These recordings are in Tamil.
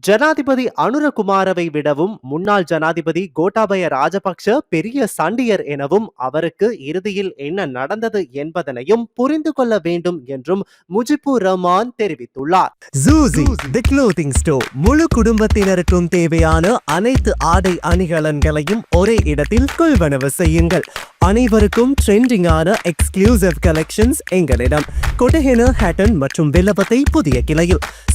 ஜனாதிபதி அனுரகுமாரவை விடவும் முன்னாள் ஜனாதிபதி கோட்டாபய ராஜபக்ஷ பெரிய சண்டியர் எனவும் அவருக்கு இறுதியில் என்ன நடந்தது என்பதனையும் புரிந்து கொள்ள வேண்டும் என்றும் முஜிபுர் ரஹ்மான் தெரிவித்துள்ளார். ஜூசி தி ஸ்டோர் முழு குடும்பத்தினருக்கும் தேவையான அனைத்து ஆடை அணிகலன்களையும் ஒரே இடத்தில் கொள்வனவு செய்யுங்கள். அனைவருக்கும் ட்ரெண்டிங்கான எக்ஸ்க்ளூசிவ் கலெக்ஷன்ஸ் எங்களிடம். கொட்டஹென ஹேட்டன் மற்றும் வில்லபத்தை புதிய கிளையில்.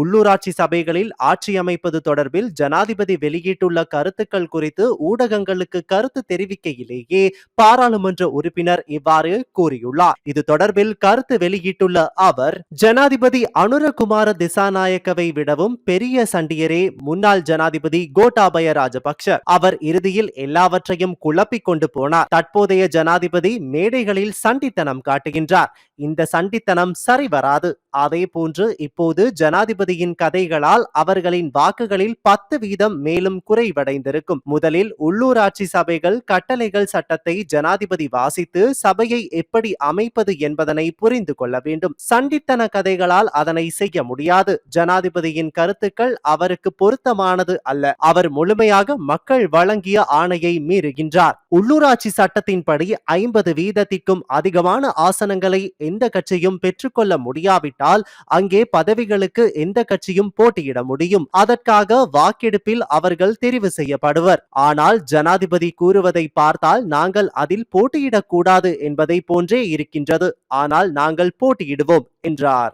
உள்ளூராட்சி சபைகளில் ஆட்சி அமைப்பது தொடர்பில் ஜனாதிபதி வெளியிட்டுள்ள கருத்துக்கள் குறித்து ஊடகங்களுக்கு கருத்து தெரிவிக்கையிலேயே பாராளுமன்ற உறுப்பினர் இவ்வாறு கூறியுள்ளார். இது தொடர்பில் கருத்து வெளியிட்டுள்ள அவர் ஜனாதிபதி அனுரகுமார திசாநாயக்கவை விடவும் பெரிய சண்டியரே முன்னாள் ஜனாதிபதி கோட்டாபய ராஜபக்ஷ. அவர் இறுதியில் எல்லாவற்றையும் குழப்பிக் கொண்டு போனார். தற்போதைய ஜனாதிபதி மேடைகளில் சண்டித்தனம் காட்டுகின்றார். இந்த சண்டித்தனம் சரிவராது அதே போன்று இப்போது ஜனாதிபதி ஜனாதிபதியின் கதைகளால் அவர்களின் வாக்குகளில் பத்து வீதம் மேலும் குறைவடைந்திருக்கும். முதலில் உள்ளூராட்சி சபைகள் கட்டளைகள் சட்டத்தை ஜனாதிபதி வாசித்து சபையை எப்படி அமைப்பது என்பதனை புரிந்து கொள்ள வேண்டும். சண்டித்தன கதைகளால் அதனை செய்ய முடியாது. ஜனாதிபதியின் கருத்துக்கள் அவருக்கு பொருத்தமானது அல்ல. அவர் முழுமையாக மக்கள் வழங்கிய ஆணையை மீறுகின்றார். உள்ளூராட்சி சட்டத்தின்படி ஐம்பது வீதத்திற்கும் அதிகமான ஆசனங்களை எந்த கட்சியும் பெற்றுக்கொள்ள முடியாவிட்டால் அங்கே பதவிகளுக்கு எந்த கட்சியும் போட்டியிட முடியும். அதற்காக வாக்கெடுப்பில் அவர்கள் தெரிவு செய்யப்படுவர். ஆனால் ஜனாதிபதி கூறுவதை பார்த்தால் நாங்கள் அதில் போட்டியிடக்கூடாது என்பதை போன்றே இருக்கின்றது. ஆனால் நாங்கள் போட்டியிடுவோம் என்றார்.